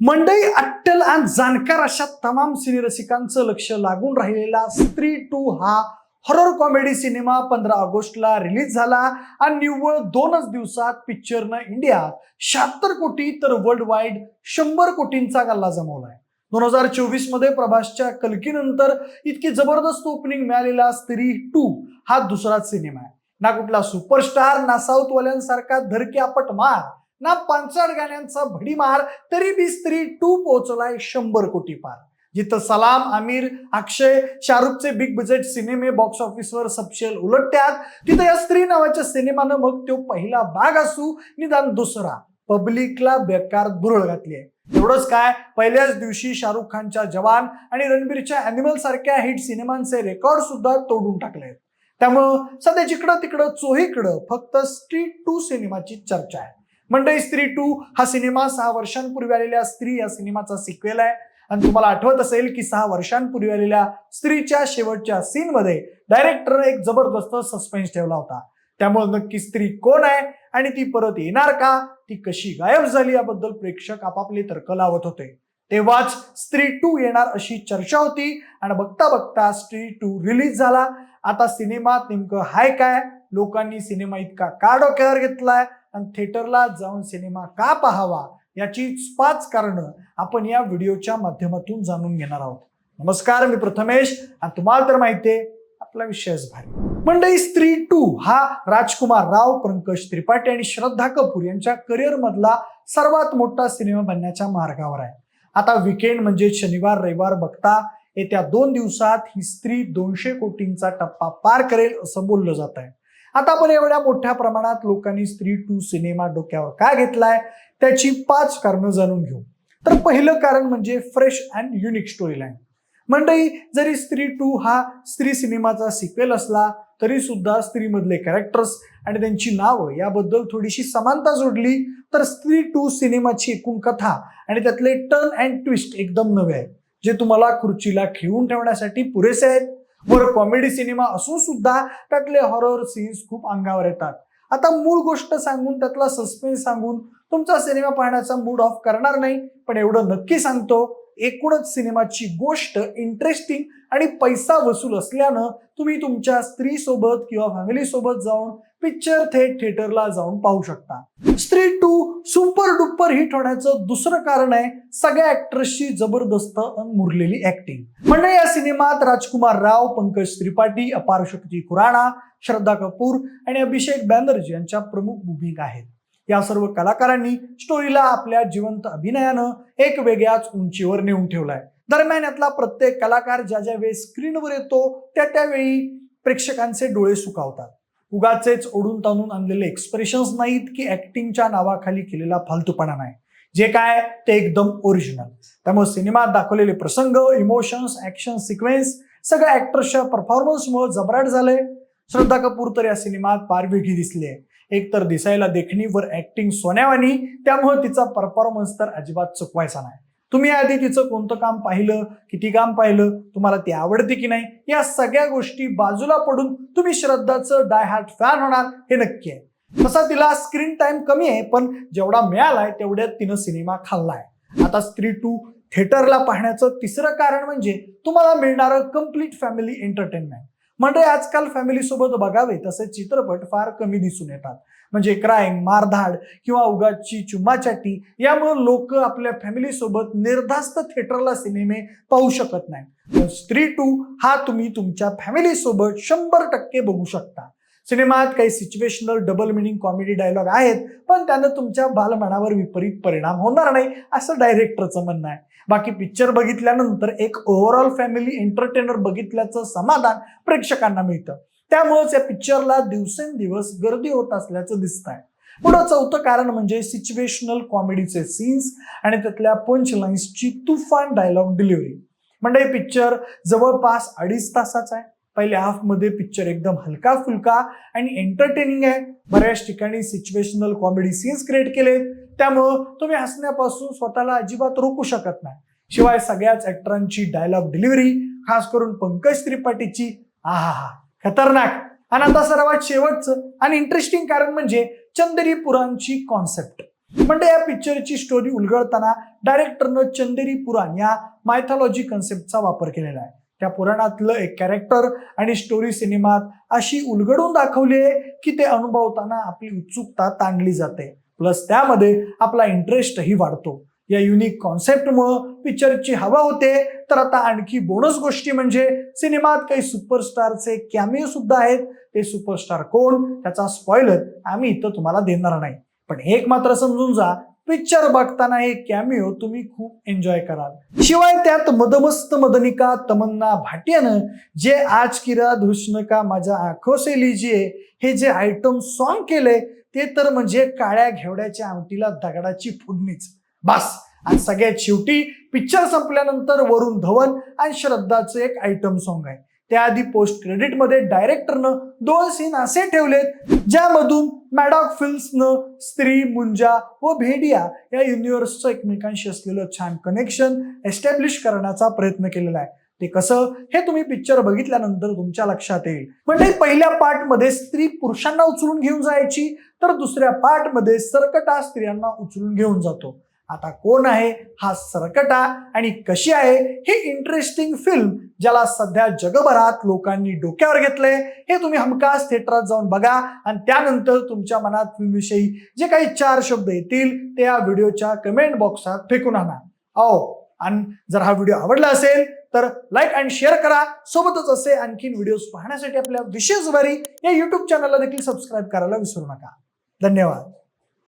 मंडई अट्टल आणि जाणकार अशा तमाम सिनेरसिकांचं लक्ष लागून राहिलेला स्त्री टू हा हॉरर कॉमेडी सिनेमा पंधरा ऑगस्टला रिलीज झाला आणि निव्वळ दोनच दिवसात पिक्चरनं इंडियात शहात्तर कोटी तर वर्ल्ड वाईड शंभर कोटींचा गल्ला जमवलाय. दोन हजार चोवीसमध्ये प्रभासच्या कलकीनंतर इतकी जबरदस्त ओपनिंग मिळालेला स्त्री टू हा दुसराच सिनेमा आहे. ना कुठला सुपरस्टार ना साऊथवाल्यांसारखा आपट मार ना पांचाड गाण्यांचा भडीमार तरी बी स्त्री टू पोहोचलाय शंभर कोटी पार. जिथं सलाम आमिर अक्षय शाहरुखचे बिग बजेट सिनेमे बॉक्स ऑफिसवर सपशेल उलटत्यात तिथं या स्त्री नावाच्या सिनेमानं मग तो पहिला भाग असू निदान दुसरा. पब्लिकला बेकार बुरळ घातली आहे. एवढंच काय पहिल्याच दिवशी शाहरुख खानच्या जवान आणि रणबीरच्या अॅनिमल सारख्या हिट सिनेमांचे रेकॉर्ड सुद्धा तोडून टाकले त्यामुळं सध्या जिकडं तिकडं चोहीकडं फक्त स्ट्रीट टू सिनेमाची चर्चा आहे. मंडई स्त्री टू हा सिनेमा सहा वर्षांपूर्वी आलेल्या स्त्री या सिनेमाचा सिक्वेल आहे. आणि तुम्हाला आठवत असेल की सहा वर्षांपूर्वी आलेल्या स्त्रीच्या शेवटच्या सीन मध्ये डायरेक्टरने एक जबरदस्त सस्पेन्स ठेवला होता. त्यामुळे नक्की स्त्री कोण आहे आणि ती परत येणार का? ती कशी गायब झाली याबद्दल प्रेक्षक आपापले तर्क लावत होते. तेव्हाच स्त्री टू येणार अशी चर्चा होती आणि बघता बघता स्त्री टू रिलीज झाला. आता सिनेमात नेमकं हाय काय? लोकांनी सिनेमा इतका का डोक्यावर घेतलाय? आणि थिएटरला जाऊन सिनेमा का पाहावा याची पाच कारणं आपण या व्हिडिओच्या माध्यमातून जाणून घेणार आहोत. नमस्कार मी प्रथमेश आणि तुम्हाला तर माहितीये आपला विषयच भारी. मंडई स्त्री टू हा राजकुमार राव पंकज त्रिपाठी आणि श्रद्धा कपूर यांच्या करिअर मधला सर्वात मोठा सिनेमा बनण्याच्या मार्गावर आहे. आता विकेंड म्हणजे शनिवार रविवार बघता येत्या दोन दिवसात ही स्त्री दोनशे कोटींचा टप्पा पार करेल असं बोललं जात आहे आता आपण एवढ्या मोठ्या प्रमाणात लोकांनी स्त्री टू सिनेमा डोक्यावर का घेतलाय? त्याची पाच कारणं जाणून घेऊ. तर पहिलं कारण म्हणजे fresh and unique story line मंडळी जरी स्त्री टू हा स्त्री सिनेमाचा सिक्वेल असला तरी सुद्धा स्त्रीमधले कॅरेक्टर्स आणि त्यांची नावं याबद्दल थोडीशी समानता जोडली तर स्त्री टू सिनेमाची एकूण कथा आणि त्यातले टर्न अँड ट्विस्ट एकदम नवे आहेत जे तुम्हाला खुर्चीला खिळून ठेवण्यासाठी पुरेसे आहेत. वर कॉमेडी सिनेमा असून सुद्धा त्यातले हॉरर सीन्स खूप अंगावर येतात. आता मूळ गोष्ट सांगून त्यातला सस्पेन्स सांगून तुमचा सिनेमा पाहण्याचा मूड ऑफ करणार नाही पण एवढं नक्की सांगतो एकूणच सिनेमाची गोष्ट इंटरेस्टिंग आणि पैसा वसूल असल्यानं तुम्ही तुमच्या स्त्री सोबत किंवा फॅमिली सोबत जाऊन पिक्चर थेट थिएटरला जाऊन पाहू शकता. स्त्री टू सुपर डुपर हिट होण्याचं दुसरं कारण आहे सगळ्या ऍक्ट्रेसची जबरदस्त मुरलेली ऍक्टिंग म्हणजे या सिनेमात राजकुमार राव पंकज त्रिपाठी अपारशक्ती खुराणा श्रद्धा कपूर आणि अभिषेक बॅनर्जी यांच्या प्रमुख भूमिका आहेत. या सर्व कलाकारांनी स्टोरीला आपल्या जिवंत अभिनयानं एक वेगळ्याच उंचीवर नेऊन ठेवलाय. दरम्यान यातला प्रत्येक कलाकार ज्या ज्या वेळी स्क्रीनवर येतो त्या त्यावेळी प्रेक्षकांचे डोळे सुकावतात. उगाचेच ओढून ताणून आणलेले एक्सप्रेशन्स नाहीत की ऍक्टिंगच्या नावाखाली केलेला फालतूपणा नाही. जे काय ते एकदम ओरिजिनल त्यामुळे सिनेमात दाखवलेले प्रसंग इमोशन्स ऍक्शन सिक्वेन्स सगळ्या ऍक्टर्सच्या परफॉर्मन्समुळे जबराट झाले. श्रद्धा कपूर तर या सिनेमात पारवेगी दिसली आहे एक तर दिसायला देखणी वर ऍक्टिंग सोन्यावानी त्यामुळे तिचा परफॉर्मन्स तर अजिबात चुकवायचा नाही. तुम्ही आधी तिचं कोणतं काम पाहिलं किती काम पाहिलं तुम्हाला ती आवडते की नाही या सगळ्या गोष्टी बाजूला पडून तुम्ही श्रद्धाचं डाय हार्ट फॅन होणार हे नक्की आहे. तसा तिला स्क्रीन टाइम कमी आहे पण जेवढा मिळालाय तेवढ्यात तिनं सिनेमा खाल्लाय. आता स्त्री टू थिएटरला पाहण्याचं तिसरं कारण म्हणजे तुम्हाला मिळणारं कंप्लीट फॅमिली एंटरटेनमेंट म्हणजे आजकाल फॅमिली सोबत बघावे तसे चित्रपट फार कमी दिसून येतात. म्हणजे क्राईम मारधाड किंवा उगाची चुम्माचाटी यामुळे लोक आपल्या फॅमिली सोबत निर्धास्त थिएटरला सिनेमे पाहू शकत नाही स्त्री टू हा तुम्ही तुमच्या फॅमिली सोबत शंभर टक्के बघू शकता. सिनेमात काही situational double meaning comedy dialogue आहेत पण त्यानं तुमच्या बालमनावर विपरीत परिणाम होणार नाही असं डायरेक्टरचं म्हणणं आहे. बाकी पिक्चर बघितल्यानंतर एक ओव्हरऑल फॅमिली एंटरटेनर बघितल्याचं समाधान प्रेक्षकांना मिळतं. त्यामुळेच या पिक्चरला दिवसेंदिवस गर्दी होत असल्याचं दिसत आहे पुढं चौथं कारण म्हणजे सिच्युएशनल कॉमेडीचे सीन्स आणि त्यातल्या पंच लाईन्सची तुफान डायलॉग डिलिव्हरी म्हणजे हे पिक्चर जवळपास अडीच तासाचा आहे. पहिल्या हाफमध्ये पिक्चर एकदम हलका फुलका आणि एंटरटेनिंग आहे. बऱ्याच ठिकाणी सिच्युएशनल कॉमेडी सीन्स क्रिएट केले त्यामुळं तुम्ही हसण्यापासून स्वतःला अजिबात रोखू शकत नाही. शिवाय सगळ्याच ऍक्टरांची डायलॉग डिलिव्हरी खास करून पंकज त्रिपाठीची आहा हा खतरनाक. आणि आता सर्वात शेवटचं आणि इंटरेस्टिंग कारण म्हणजे चंदेरी पुराणची कॉन्सेप्ट म्हणजे या पिक्चरची स्टोरी उलगडताना डायरेक्टरनं चंदेरी पुराण या मायथॉलॉजी कन्सेप्टचा वापर केलेला आहे. त्या पुराणातलं एक कॅरेक्टर आणि स्टोरी सिनेमात अशी उलगडून दाखवली आहे की ते अनुभवताना आपली उत्सुकता ताणली जाते. प्लस त्यामध्ये आपला इंटरेस्टही वाढतो. या युनिक कॉन्सेप्टमुळं पिक्चरची हवा होते तर आता आणखी बोनस गोष्टी म्हणजे सिनेमात काही सुपरस्टारचे कॅमिओ सुद्धा आहेत. ते सुपरस्टार कोण? त्याचा स्पॉइलर आम्ही इथं तुम्हाला देणार नाही. पण एक मात्र समजून जा पिक्चर बघताना हे कॅमिओ तुम्ही खूप एन्जॉय कराल. शिवाय त्यात मदमस्त मदनिका तमन्ना भाटियानं जे आज किरा धृष्ण का माझ्या आखो से लीजिए हे जे आयटम सॉन्ग केले ते तर म्हणजे काळ्या घेवड्याच्या आमटीला दगडाची फुडणीच बस आणि सगळ्यात शेवटी पिक्चर संपल्यानंतर वरुण धवन आणि श्रद्धाचं एक आयटम सॉन्ग आहे. त्याआधी पोस्ट क्रेडिटमध्ये डायरेक्टरनं दोन सीन असे ठेवलेत ज्यामधून मॅडॉक फिल्म्सनं स्त्री मुंजा व भेडिया या युनिव्हर्सचं एकमेकांशी असलेलं छान कनेक्शन एस्टॅब्लिश करण्याचा प्रयत्न केलेला आहे. ते कसं? हे तुम्ही पिक्चर बघितल्यानंतर तुमच्या लक्षात येईल. म्हणजे पहिल्या पार्टमध्ये स्त्री पुरुषांना उचलून घेऊन जायची तर दुसऱ्या पार्टमध्ये सरकटा स्त्रियांना उचलून घेऊन जातो. आता कोण आहे? हा सरकटा. आणि कशी आहे? ही इंटरेस्टिंग फिल्म ज्याला सध्या जगभरात लोकांनी डोक्यावर घेतलंय. हे तुम्ही हमखास थिएटरात जाऊन बघा. आणि त्यानंतर तुमच्या मनात फिल्मविषयी जे काही चार शब्द येतील ते या व्हिडिओच्या कमेंट बॉक्सात फेकून आणा. अहो आणि जर हा व्हिडिओ आवडला असेल तर लाईक अँड शेअर करा. सोबतच असे आणखीन व्हिडिओज पाहण्यासाठी आपल्या विशेष वारी या यूट्यूब चॅनलला देखील सबस्क्राईब करायला विसरू नका. धन्यवाद.